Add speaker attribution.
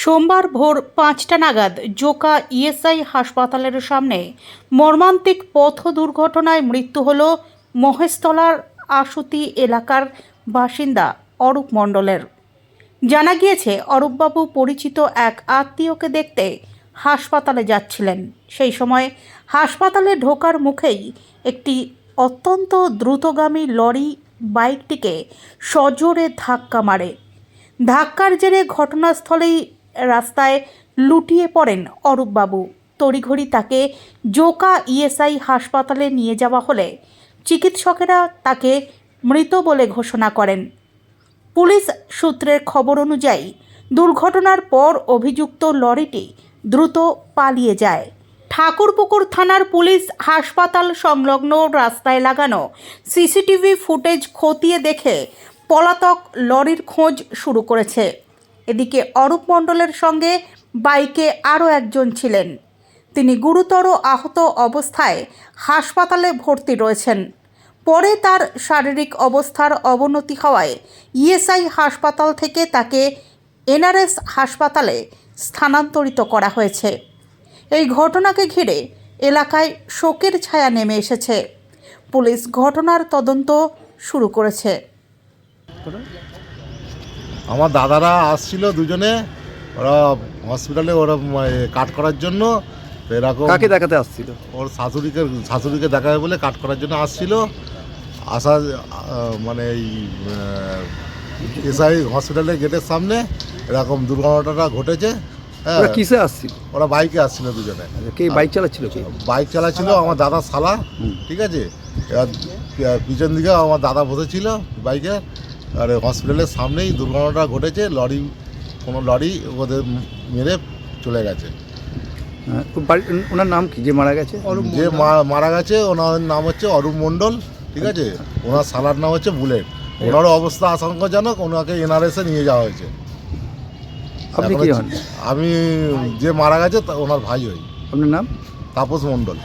Speaker 1: সোমবার ভোর পাঁচটা নাগাদ জোকা ইএসআই হাসপাতালের সামনে মর্মান্তিক পথ দুর্ঘটনায় মৃত্যু হল মহেশতলার আশুতি এলাকার বাসিন্দা অরূপ মণ্ডলের। জানা গিয়েছে, অরূপবাবু পরিচিত এক আত্মীয়কে দেখতে হাসপাতালে যাচ্ছিলেন। সেই সময় হাসপাতালে ঢোকার মুখেই একটি অত্যন্ত দ্রুতগামী লরি বাইকটিকে সজোরে ধাক্কা মারে। ধাক্কার জেরে ঘটনাস্থলেই রাস্তায় লুটিয়ে পড়েন অরূপবাবু। তড়িঘড়ি তাকে জোকা ইএসআই হাসপাতালে নিয়ে যাওয়া হলে চিকিৎসকেরা তাকে মৃত বলে ঘোষণা করেন। পুলিশ সূত্রের খবর অনুযায়ী, দুর্ঘটনার পর অভিযুক্ত লরিটি দ্রুত পালিয়ে যায়। ঠাকুরপুকুর থানার পুলিশ হাসপাতাল সংলগ্ন রাস্তায় লাগানো সিসিটিভি ফুটেজ খতিয়ে দেখে পলাতক লরির খোঁজ শুরু করেছে। এদিকে অরূপ মণ্ডলের সঙ্গে বাইকে আরও একজন ছিলেন। তিনি গুরুতর আহত অবস্থায় হাসপাতালে ভর্তি রয়েছেন। পরে তার শারীরিক অবস্থার অবনতি হওয়ায় ইএসআই হাসপাতাল থেকে তাকে এনআরএস হাসপাতালে স্থানান্তরিত করা হয়েছে। এই ঘটনাকে ঘিরে এলাকায় শোকের ছায়া নেমে এসেছে। পুলিশ ঘটনার তদন্ত শুরু করেছে।
Speaker 2: আমার দাদারা আসছিল দুজনে ওরা হসপিটালে ওরা কাট করার জন্য। এরকম
Speaker 3: কাকে দেখাতে আসছিল?
Speaker 2: ওর শাশুড়িকে শাশুড়িকে দেখাবে বলে কাট করার জন্য আসছিল। আসা মানে এই এসআই হসপিটালের গেটের সামনে এরকম দুর্ঘটনাটা ঘটেছে। হ্যাঁ।
Speaker 3: ওরা কিসে আসছিল?
Speaker 2: ওরা বাইকে আসছিল দুজনে।
Speaker 3: আচ্ছা, কে বাইক চালাচ্ছিল কে?
Speaker 2: বাইক চালাচ্ছিল আমার দাদা সালা ঠিক আছে? এবার পিছন দিকে আমার দাদা বসেছিল বাইকে। আর হসপিটালের সামনেই দুর্ঘটনাটা ঘটেছে লরি কোনো লরি ওদের মেরে চলে গেছে।
Speaker 3: হ্যাঁ, ওনার নাম কি? যে মারা গেছে?
Speaker 2: যে মারা গেছে ওনার নাম হচ্ছে অরূপ মণ্ডল ঠিক আছে? ওনার সালার নাম হচ্ছে বুলেট। ওনারও অবস্থা আশঙ্কাজনক ওনাকে এনআরএসে নিয়ে যাওয়া হয়েছে।
Speaker 3: আপনি কি হন?
Speaker 2: আমি যে মারা গেছে তা- ওনার ভাই হই।
Speaker 3: আপনার নাম?
Speaker 2: তাপস মণ্ডল।